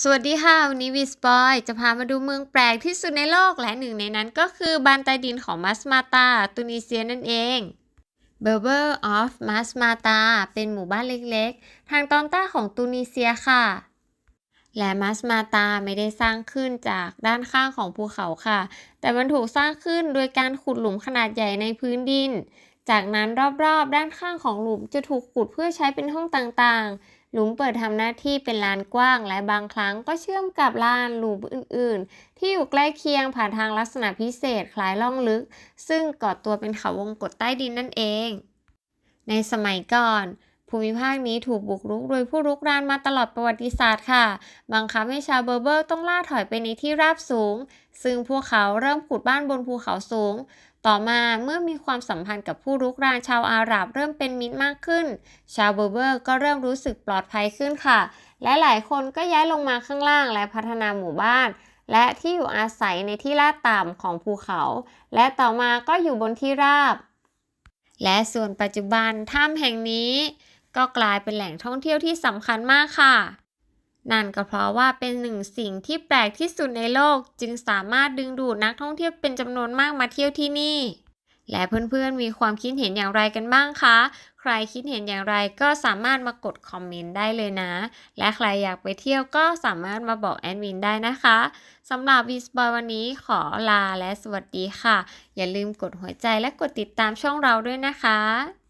สวัสดีค่ะ วันนี้วีสปอยจะพามาดูเมืองแปลกที่สุดในโลกและหนึ่งในนั้นก็คือบานใต้ดินของมัสมาตาตุนิเซียนั่นเอง b e r b e r of Masmata เป็นหมู่บ้านเล็กๆ ทางตอนใต้ของตุนิเซียค่ะ และมัสมาตาไม่ได้สร้างขึ้นจากด้านข้างของภูเขาค่ะ แต่มันถูกสร้างขึ้นโดยการขุดหลุมขนาดใหญ่ในพื้นดิน จากนั้นรอบๆ ด้านข้างของหลุมจะถูกขุดเพื่อใช้เป็นห้องต่างๆ หลุมเปิดทำหน้าที่เป็นลานกว้าง และบางครั้งก็เชื่อมกับลานหลุมอื่น ๆ ที่อยู่ใกล้เคียงผ่านทางลักษณะพิเศษคล้ายล่องลึก ซึ่งก่อตัวเป็นเขาวงกฏใต้ดินนั่นเอง ในสมัยก่อน ภูมิภาคนี้ถูกบุกรุกโดยผู้รุกรานมาตลอดประวัติศาสตร์ค่ะ บังคับให้ชาวเบอร์เบอร์ต้องล่าถอยไปในที่ราบสูง ซึ่งพวกเขาเริ่มขุดบ้านบนภูเขาสูง ต่อมาเมื่อมีความสัมพันธ์กับผู้รุกรานชาวอาหรับเริ่มเป็นมิตรมากขึ้น ชาวเบอร์เบอร์ก็เริ่มรู้สึกปลอดภัยขึ้นค่ะ และหลายคนก็ย้ายลงมาข้างล่างและพัฒนาหมู่บ้านและที่อยู่อาศัยในที่ลาดต่ำของภูเขา และต่อมาก็อยู่บนที่ราบ และส่วนปัจจุบันถ้ำแห่งนี้ ก็กลายเป็นแหล่งท่องเที่ยวที่สำคัญมากค่ะ นั่นก็เพราะว่าเป็นหนึ่งสิ่งที่แปลกที่สุดในโลกจึงสามารถดึงดูดนักท่องเที่ยวเป็นจำนวนมากมาเที่ยวที่นี่ และเพื่อนๆมีความคิดเห็นอย่างไรกันบ้างคะ ใครคิดเห็นอย่างไรก็สามารถมากดคอมเมนต์ได้เลยนะ และใครอยากไปเที่ยวก็สามารถมาบอกแอดมินได้นะคะสำหรับวีสบอยวันนี้ขอลาและสวัสดีค่ะ อย่าลืมกดหัวใจและกดติดตามช่องเราด้วยนะคะ